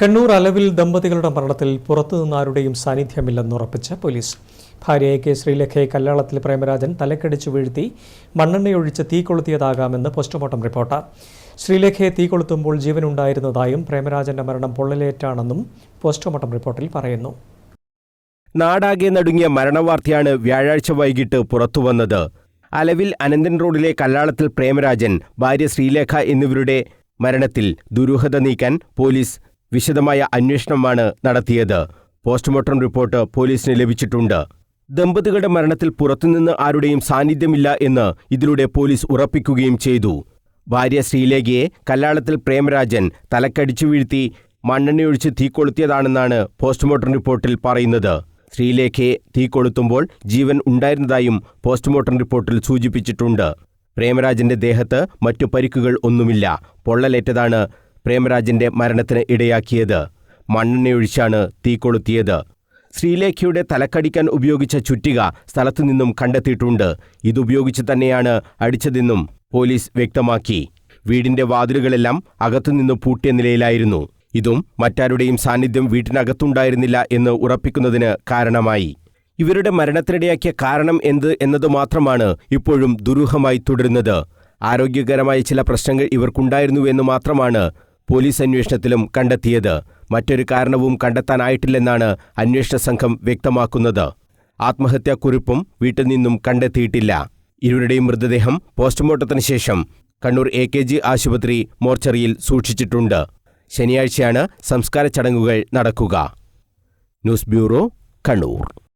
കണ്ണൂർ അലവിൽ ദമ്പതികളുടെ മരണത്തിൽ പുറത്തുനിന്നാരുടെയും സാന്നിധ്യമില്ലെന്നുറപ്പിച്ച് പോലീസ്. ഭാര്യയെ കെ ശ്രീലേഖയെ കല്ലാളത്തിൽ പ്രേമരാജൻ തലക്കടിച്ച് വീഴ്ത്തി മണ്ണെണ്ണയൊഴിച്ച് തീ കൊളുത്തിയതാകാമെന്ന് പോസ്റ്റ്മോർട്ടം റിപ്പോർട്ട്. ശ്രീലേഖയെ തീ കൊളുത്തുമ്പോൾ ജീവനുണ്ടായിരുന്നതായും പ്രേമരാജന്റെ മരണം പൊള്ളലേറ്റാണെന്നും പോസ്റ്റ്മോർട്ടം റിപ്പോർട്ടിൽ പറയുന്നു. നാടാകെ നടുങ്ങിയ മരണവാർത്തയാണ് വ്യാഴാഴ്ച വൈകിട്ട് പുറത്തുവന്നത്. അലവിൽ അനന്തൻ റോഡിലെ കല്ലാളത്തിൽ പ്രേമരാജൻ ഭാര്യ ശ്രീലേഖ എന്നിവരുടെ മരണത്തിൽ ദുരൂഹത നീക്കാൻ പോലീസ് വിശദമായ അന്വേഷണമാണ് നടത്തിയത്. പോസ്റ്റ്മോർട്ടം റിപ്പോർട്ട് പോലീസിന് ലഭിച്ചിട്ടുണ്ട്. ദമ്പതികളുടെ മരണത്തിൽ പുറത്തുനിന്ന് ആരുടെയും സാന്നിധ്യമില്ല എന്ന് ഇതിലൂടെ പോലീസ് ഉറപ്പിക്കുകയും ചെയ്തു. ഭാര്യ ശ്രീലേഖയെ കല്ലാളത്തിൽ പ്രേമരാജൻ തലക്കടിച്ചു വീഴ്ത്തി മണ്ണെണ്ണയൊഴിച്ച് തീ കൊളുത്തിയതാണെന്നാണ് പോസ്റ്റ്മോർട്ടം റിപ്പോർട്ടിൽ പറയുന്നത്. ശ്രീലേഖയെ തീ കൊളുത്തുമ്പോൾ ജീവൻ ഉണ്ടായിരുന്നതായും പോസ്റ്റ്മോർട്ടം റിപ്പോർട്ടിൽ സൂചിപ്പിച്ചിട്ടുണ്ട്. പ്രേമരാജന്റെ ദേഹത്ത് മറ്റു പരിക്കുകൾ ഒന്നുമില്ല. പൊള്ളലേറ്റതാണ് പ്രേമരാജന്റെ മരണത്തിന് ഇടയാക്കിയത്. മണ്ണെണ്ണയൊഴിച്ചാണ് തീ കൊളുത്തിയത്. ശ്രീലേഖയുടെ തലക്കടിക്കാൻ ഉപയോഗിച്ച ചുറ്റിക സ്ഥലത്തു നിന്നും കണ്ടെത്തിയിട്ടുണ്ട്. ഇതുപയോഗിച്ച് തന്നെയാണ് അടിച്ചതെന്നും പോലീസ് വ്യക്തമാക്കി. വീടിന്റെ വാതിലുകളെല്ലാം അകത്തുനിന്ന് പൂട്ടിയ നിലയിലായിരുന്നു. ഇതും മറ്റാരുടെയും സാന്നിധ്യം വീട്ടിനകത്തുണ്ടായിരുന്നില്ല എന്ന് ഉറപ്പിക്കുന്നതിന് കാരണമായി. ഇവരുടെ മരണത്തിനിടയാക്കിയ കാരണം എന്ത് എന്നത് മാത്രമാണ് ഇപ്പോഴും ദുരൂഹമായി തുടരുന്നത്. ആരോഗ്യകരമായ ചില പ്രശ്നങ്ങൾ ഇവർക്കുണ്ടായിരുന്നുവെന്ന് മാത്രമാണ് പോലീസ് അന്വേഷണത്തിലും കണ്ടെത്തിയത്. മറ്റൊരു കാരണവും കണ്ടെത്താനായിട്ടില്ലെന്നാണ് അന്വേഷണ സംഘം വ്യക്തമാക്കുന്നത്. ആത്മഹത്യാക്കുറിപ്പും വീട്ടിൽ നിന്നും കണ്ടെത്തിയിട്ടില്ല. ഇരുവരുടെയും മൃതദേഹം പോസ്റ്റ്മോർട്ടത്തിന് ശേഷം കണ്ണൂർ എ കെ ജി ആശുപത്രി മോർച്ചറിയിൽ സൂക്ഷിച്ചിട്ടുണ്ട്. ശനിയാഴ്ചയാണ് സംസ്കാര ചടങ്ങുകൾ നടക്കുക. News bureau Kannur.